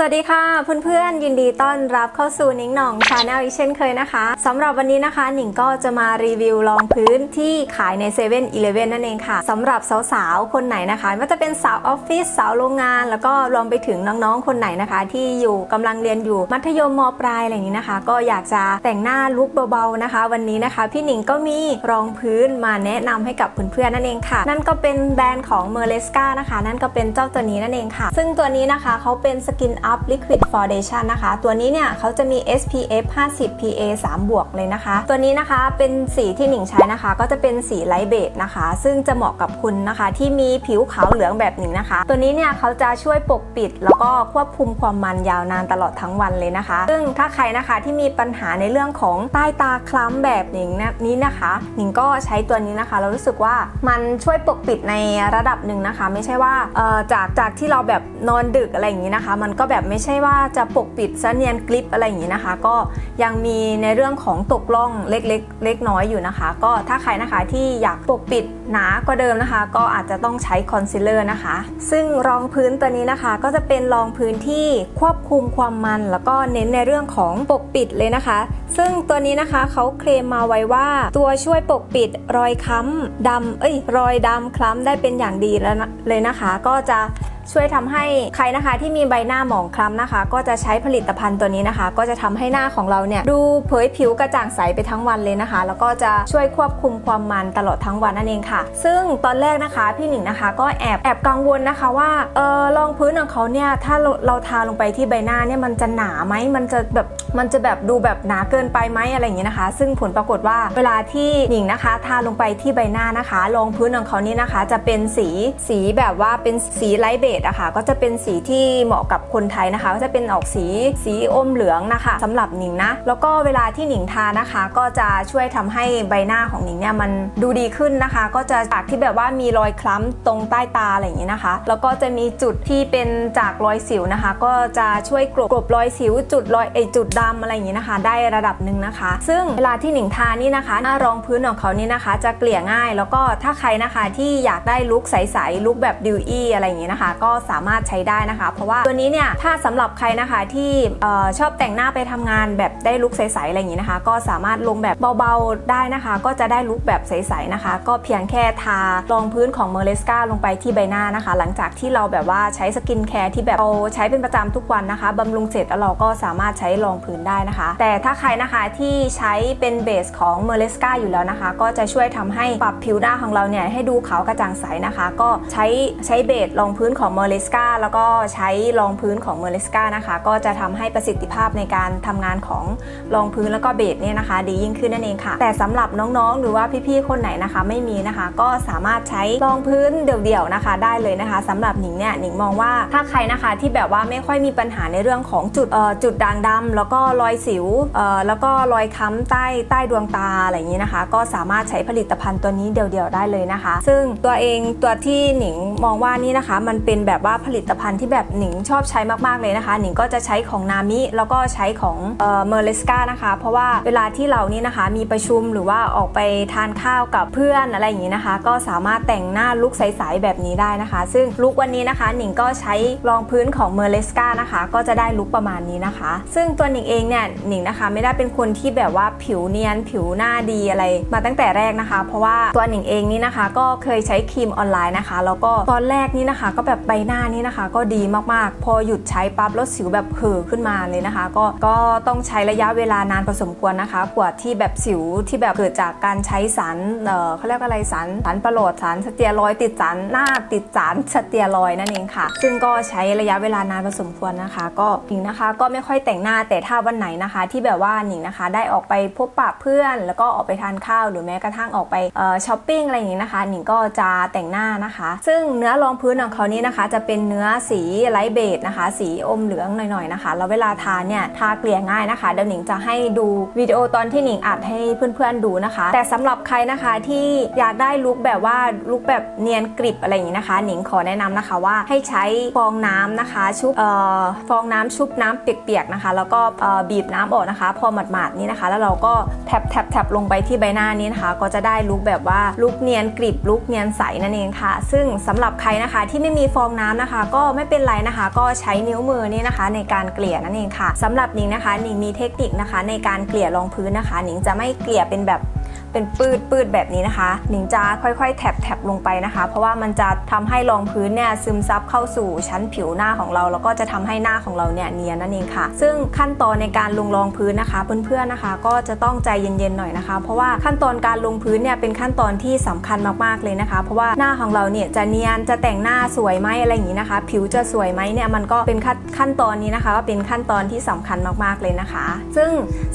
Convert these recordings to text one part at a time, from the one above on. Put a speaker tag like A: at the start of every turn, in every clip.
A: สวัสดีค่ะเพื่อนๆยินดีต้อนรับเข้าสู่นิ้งหน่องชาแนลอีกเช่นเคยนะคะสำหรับวันนี้นะคะหนิงก็จะมารีวิวรองพื้นที่ขายใน7 e เ e ่ e อนั่นเองค่ะสำหรับสาวๆ คนไหนนะคะไม่ว่าจะเป็นสาวออฟฟิศสาวโรงงาน แล้วก็รวมไปถึงน้องๆ คนไหนนะคะ ที่อยู่กำลังเรียนอยู่มัธยมมปลายอะไรอย่างนี้นะคะ ก็อยากจะแต่งหน้าลุคเบาๆนะคะ วันนี้นะคะ พี่หนิงก็มีรองพื้นมาแนะนำให้กับเพื่อนๆนั่นเองค่ะ นั่นก็เป็นแบรนด์ของ m e r l e s c a นะคะนั่นก็เป็นเจ้าตัวนี้นั่นเองค่ะ ซึ่งตัวนี้นะคะเขาเป็น Skin Up Liquid Foundation นะคะ ตัวนี้เนี่ยเขาจะมี SPF 50 PA 3 บวกเลยนะคะ ตัวนี้นะคะเป็นสีที่หนิงใช้นะคะ ก็จะเป็นสีไลท์เบจนะคะ ซึ่งจะเหมาะกับคุณนะคะ ที่มีผิวขาวเหลืองแบบหนิงนะคะ ตัวนี้เนี่ยเขาจะช่วยปกปิด แล้วก็ควบคุมความมันยาวนานตลอดทั้งวันเลยนะคะ ซึ่งถ้าใครนะคะที่มีปัญหาในเรื่องของใต้ตาคล้ำแบบหนิงนี้นะคะหนิงก็ใช้ตัวนี้นะคะ เรารู้สึกว่ามันช่วยปกปิดในระดับหนึ่งนะคะ ไม่ใช่ว่าเอ่อจากจากที่เราแบบนอนดึกอะไรอย่างนี้นะคะ มันก็แบบไม่ใช่ว่าจะปกปิดซะเนียนกลิปอะไรอย่างนี้นะคะ ก็ยังมีในเรื่องของตกล่องเล็กๆเล็กน้อยอยู่นะคะ ก็ถ้าใครนะคะที่อยากปกปิดหนากว่าเดิมนะคะ ก็อาจจะต้องใช้คอนซีลเลอร์นะคะ ซึ่งรองพื้นตัวนี้นะคะ ก็จะเป็นรองพื้นที่ควบคุมความมันแล้วก็เน้นในเรื่องของปกปิดเลยนะคะ ซึ่งตัวนี้นะคะเขาเคลมมาไว้ว่า ตัวช่วยปกปิดรอยค้ำดำเอ้ยรอยดำคล้ำได้เป็นอย่างดีแล้วเลยนะคะ ก็จะ ช่วยทำให้ใครนะคะที่มีใบหน้าหมองคล้ำนะคะ ก็จะใช้ผลิตภัณฑ์ตัวนี้นะคะ ก็จะทำให้หน้าของเราเนี่ยดูเผยผิวกระจ่างใสไปทั้งวันเลยนะคะ แล้วก็จะช่วยควบคุมความมันตลอดทั้งวันนั่นเองค่ะ ซึ่งตอนแรกนะคะพี่หนิงนะคะ ก็แอบแอบกังวลนะคะว่าเออรองพื้นของเขาเนี่ยถ้าเราทาลงไปที่ใบหน้าเนี่ยมันจะหนาไหมมันจะแบบมันจะแบบดูแบบหนาเกินไปไหมอะไรอย่างเงี้ยนะคะ ซึ่งผลปรากฏว่าเวลาที่หนิงนะคะ ทาลงไปที่ใบหน้านะคะรองพื้นของเขานี่นะคะ จะเป็นสีสีแบบว่าเป็นสีไลท์เบจอะค่ะก็จะเป็นสีที่เหมาะกับคนไทยนะคะ ก็จะเป็นออกสีสีอมเหลืองนะคะสำหรับหนิงนะ แล้วก็เวลาที่หนิงทานะคะ ก็จะช่วยทำให้ใบหน้าของหนิงเนี่ยมันดูดีขึ้นนะคะ ก็จะจากที่แบบว่ามีรอยคล้ำตรงใต้ตาอะไรอย่างนี้นะคะ แล้วก็จะมีจุดที่เป็นจากรอยสิวนะคะ ก็จะช่วยกลบกลบรอยสิว จุดรอยไอจุดดำอะไรอย่างนี้นะคะ ได้ระดับหนึ่งนะคะ ซึ่งเวลาที่หนิงทานี่นะคะ หน้ารองพื้นของเขานี่นะคะ จะเกลี่ยง่าย แล้วก็ถ้าใครนะคะที่อยากได้ลุคใสๆลุคแบบดิวอี้อะไรอย่างนี้นะคะก็สามารถใช้ได้นะคะ เพราะว่าตัวนี้เนี่ยถ้าสำหรับใครนะคะที่ชอบแต่งหน้าไปทำงานแบบได้ลุคใสๆอะไรอย่างนี้นะคะ ก็สามารถลงแบบเบาๆได้นะคะ ก็จะได้ลุคแบบใสๆนะคะ ก็เพียงแค่ทารองพื้นของเมอร์เลสกาลงไปที่ใบหน้านะคะ หลังจากที่เราแบบว่าใช้สกินแคร์ที่แบบเราใช้เป็นประจำทุกวันนะคะบำรุงเสร็จแล้วเราก็สามารถใช้รองพื้นได้นะคะ แต่ถ้าใครนะคะที่ใช้เป็นเบสของเมอร์เลสกาอยู่แล้วนะคะ ก็จะช่วยทำให้ปรับผิวหน้าของเราเนี่ยให้ดูขาวกระจ่างใสนะคะ ก็ใช้ใช้เบสรองพื้นของเมอร์เลสกาแล้วก็ใช้รองพื้นของเมอร์เลสกานะคะ ก็จะทำให้ประสิทธิภาพในการทำงานของรองพื้นแล้วก็เบสเนี่ยนะคะ ดียิ่งขึ้นนั่นเองค่ะ แต่สำหรับน้องๆ หรือว่าพี่ๆ คนไหนนะคะ ไม่มีนะคะ ก็สามารถใช้รองพื้นเดี่ยวๆนะคะ ได้เลยนะคะสำหรับหนิงเนี่ยหนิงมองว่าถ้าใครนะคะที่แบบว่าไม่ค่อยมีปัญหาในเรื่องของจุดเอ่อจุดด่างดำแล้วก็รอยสิวเอ่อแล้วก็รอยค้ำใต้ใต้ดวงตาอะไรอย่างนี้นะคะ ก็สามารถใช้ผลิตภัณฑ์ตัวนี้เดี่ยวๆได้เลยนะคะ ซึ่งตัวเองตัวที่หนิงมองว่านี่นะคะ มันเป็นแบบว่าผลิตภัณฑ์ที่แบบหนิงชอบใช้มากๆเลยนะคะ หนิงก็จะใช้ของนามิแล้วก็ใช้ของเอ่อเมอร์เลสกานะคะ เพราะว่าเวลาที่เรานี่นะคะมีประชุมหรือว่าออกไปทานข้าวกับเพื่อนอะไรอย่างนี้นะคะ ก็สามารถแต่งหน้าลุคใสๆแบบนี้ได้นะคะ ซึ่งลุควันนี้นะคะ หนิงก็ใช้รองพื้นของเมอร์เลสกานะคะ ก็จะได้ลุคประมาณนี้นะคะ ซึ่งตัวหนิงเองเนี่ยหนิงนะคะ ไม่ได้เป็นคนที่แบบว่าผิวเนียนผิวหน้าดีอะไร มาตั้งแต่แรกนะคะ เพราะว่าตัวหนิงเองนี่นะคะ ก็เคยใช้ครีมออนไลน์นะคะ แล้วก็ตอนแรกนี่นะคะ ก็แบบใบหน้านี่นะคะ ก็ดีมากๆ พอหยุดใช้ปั๊บล้วสิวแบบเห่อขึ้นมาเลยนะคะ ก็ก็ต้องใช้ระยะเวลานานพอสมควรนะคะกว่าที่แบบสิวที่แบบเกิดจากการใช้สารเอ่อเขาเรียกอะไรสารสารประโหลดสารสเตียรอยติดสารหน้าติดสารสเตียรอยนั่นเองค่ะ ซึ่งก็ใช้ระยะเวลานานพอสมควรนะคะ ก็หนิงนะคะ ก็ไม่ค่อยแต่งหน้าแต่ถ้าวันไหนนะคะ ที่แบบว่าหนิงนะคะ ได้ออกไปพบปะเพื่อน แล้วก็ออกไปทานข้าวหรือแม้กระทั่งออกไปเอ่อช้อปปิ้งอะไรอย่างนี้นะคะหนิงก็จะแต่งหน้านะคะ ซึ่งเนื้อรองพื้นของเขานี้นะคะจะเป็นเนื้อสีไลท์เบจนะคะ สีอมเหลืองหน่อยๆนะคะ แล้วเวลาทานเนี่ยทาเกลี่ยง่ายนะคะ เดี๋ยวหนิงจะให้ดูวิดีโอตอนที่หนิงอัดให้เพื่อนๆดูนะคะ แต่สำหรับใครนะคะที่อยากได้ลุคแบบว่าลุคแบบเนียนกริบอะไรอย่างนี้นะคะ หนิงขอแนะนำนะคะว่าให้ใช้ฟองน้ำนะคะชุบเอ่อฟองน้ำชุบน้ำเปียกๆนะคะ แล้วก็เอ่อบีบน้ำออกนะคะ พอหมาดๆนี่นะคะ แล้วเราก็แทบแทบแทบลงไปที่ใบหน้านี้นะคะ ก็จะได้ลุคแบบว่าลุคเนียนกริบลุคเนียนใสนั่นเองค่ะ ซึ่งสำหรับใครนะคะที่ไม่มีฟององน้ำนะคะ ก็ไม่เป็นไรนะคะ ก็ใช้นิ้วมือนี่นะคะ ในการเกลี่ยนั่นเองค่ะสำหรับหนิงนะคะหนิงมีเทคนิคนะคะ ในการเกลี่ยรองพื้นนะคะหนิงจะไม่เกลี่ยเป็นแบบ เป็นปืดปืดแบบนี้นะคะ หนิงจะค่อยๆ แถบแถบลงไปนะคะ เพราะว่ามันจะทำให้รองพื้นเนี่ยซึมซับเข้าสู่ชั้นผิวหน้าของเรา แล้วก็จะทำให้หน้าของเราเนี่ยเนียนนั่นเองค่ะ ซึ่งขั้นตอนในการลงรองพื้นนะคะเพื่อนๆนะคะ ก็จะต้องใจเย็นๆหน่อยนะคะ เพราะว่าขั้นตอนการลงพื้นเนี่ยเป็นขั้นตอนที่สำคัญมากๆเลยนะคะ เพราะว่าหน้าของเราเนี่ยจะเนียนจะแต่งหน้าสวยไหมอะไรอย่างนี้นะคะ ผิวจะสวยไหมเนี่ยมันก็เป็นขั้นขั้นตอนนี้นะคะก็เป็นขั้นตอนที่สำคัญมากๆเลยนะคะ ซึ่ง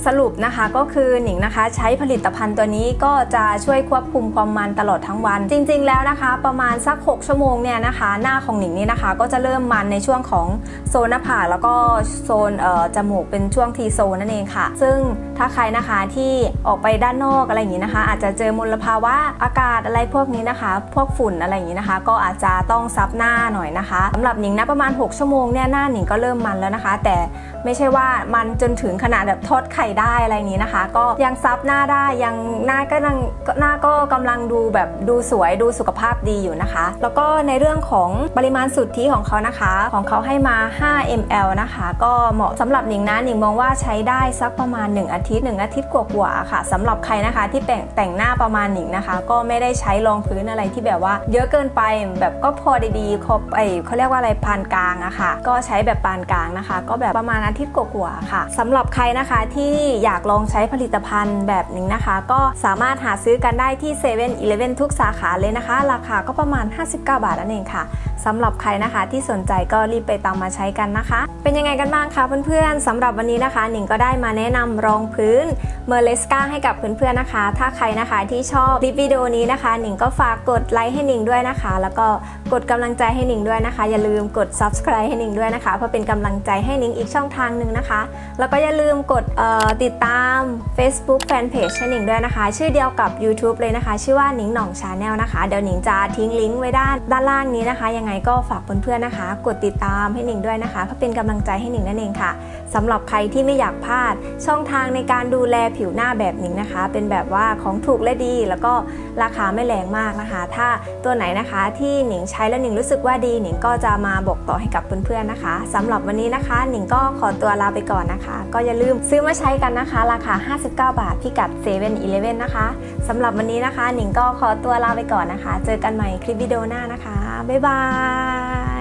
A: สรุปนะคะก็คือหนิงนะคะ ใช้ผลิตภัณฑ์ตัวนี้ก็จะช่วยควบคุมความมันตลอดทั้งวัน จริง ๆ แล้วนะคะ ประมาณสัก 6 ชั่วโมงเนี่ยนะคะ หน้าของหนิงนี่นะคะ ก็จะเริ่มมันในช่วงของโซนหน้าผากแล้วก็โซนจมูกเป็นช่วงทีโซนนั่นเองค่ะ ซึ่งถ้าใครนะคะที่ออกไปด้านนอกอะไรอย่างนี้นะคะ อาจจะเจอมลภาวะอากาศอะไรพวกนี้นะคะ พวกฝุ่นอะไรอย่างนี้นะคะ ก็อาจจะต้องซับหน้าหน่อยนะคะสำหรับหนิงนะประมาณ 6 ชั่วโมงเนี่ยหน้าหนิงก็เริ่มมันแล้วนะคะ แต่ไม่ใช่ว่ามันจนถึงขนาดแบบทอดไข่ได้อะไรอย่างนี้นะคะ ก็ยังซับหน้าได้ยังหน้าก็ยังหน้าก็กำลังดูแบบดูสวยดูสุขภาพดีอยู่นะคะ แล้วก็ในเรื่องของปริมาณสุทธิของเขานะคะ ของเขาให้มา 5 ml นะคะ ก็เหมาะสำหรับหนิงนะหนิงมองว่าใช้ได้สักประมาณ 1 อาทิตย์ 1 อาทิตย์กว่าๆค่ะสำหรับใครนะคะที่แต่งแต่งหน้าประมาณหนิงนะคะ ก็ไม่ได้ใช้รองพื้นอะไรที่แบบว่า เยอะเกินไปแบบก็พอดีๆครบไอเขาเรียกว่าอะไรปานกลางอะค่ะ ก็ใช้แบบปานกลางนะคะ ก็แบบประมาณอาทิตย์กว่าๆค่ะสำหรับใครนะคะที่อยากลองใช้ผลิตภัณฑ์แบบหนิงนะคะ ก็สามารถหาซื้อกันได้ที่7 e เ e ่ e อทุกสาขาเลยนะคะ ราคาก็ประมาณ 59 บาทนั่นเองค่ะสำหรับใครนะคะที่สนใจก็รีบไปตามมาใช้กันนะคะ เป็นยังไงกันบ้างคะเพื่อนๆสำหรับวันนี้นะคะหนิงก็ได้มาแนะนำรองพื้นเมอร์เลสกาให้กับเพื่อนๆนะคะ ถ้าใครนะคะที่ชอบคลิปวิดีโอนี้นะคะ หนิงก็ฝากกดไลค์ให้หนิงด้วยนะคะ แล้วก็กดกำลังใจให้หนิงด้วยนะคะ อย่าลืมกด subscribe ให้หนิงด้วยนะคะ เพื่อเป็นกำลังใจให้หนิงอีกช่องทางหนึ่งนะคะ แล้วก็อย่าลืมกดติดตาม Facebook Fanpage ให้หนิงด้วยนะคะ ชื่อเดียวกับ YouTube เลยนะคะ ชื่อว่าหนิงหน่องชาแนลนะคะ เดี๋ยวหนิงจะทิ้งลิงก์ไว้ด้านด้านล่างนี้นะคะ ยังไงก็ฝากเพื่อนๆนะคะ กดติดตามให้หนิงด้วยนะคะ เพื่อเป็นกำลังใจให้หนิงนั่นเองค่ะ สำหรับใครที่ไม่อยากพลาด ช่องทางในการดูแลผิวหน้าแบบหนิงนะคะ เป็นแบบว่าของถูกและดี แล้วก็ราคาไม่แรงมากนะคะ ถ้าตัวไหนนะคะที่หนิงใช้แล้วหนิงรู้สึกว่าดี หนิงก็จะมาบอกต่อให้กับเพื่อนๆนะคะสำหรับวันนี้นะคะ หนิงก็ขอตัวลาไปก่อนนะคะ ก็อย่าลืมซื้อมาใช้กันนะคะ ราคา 59 บาทพิกัด7 e เ e ่ e อนะคะสำหรับวันนี้นะคะ หนิงก็ขอตัวลาไปก่อนนะคะ เจอกันใหม่คลิปวิดีโอหน้านะคะ บ๊ายบาย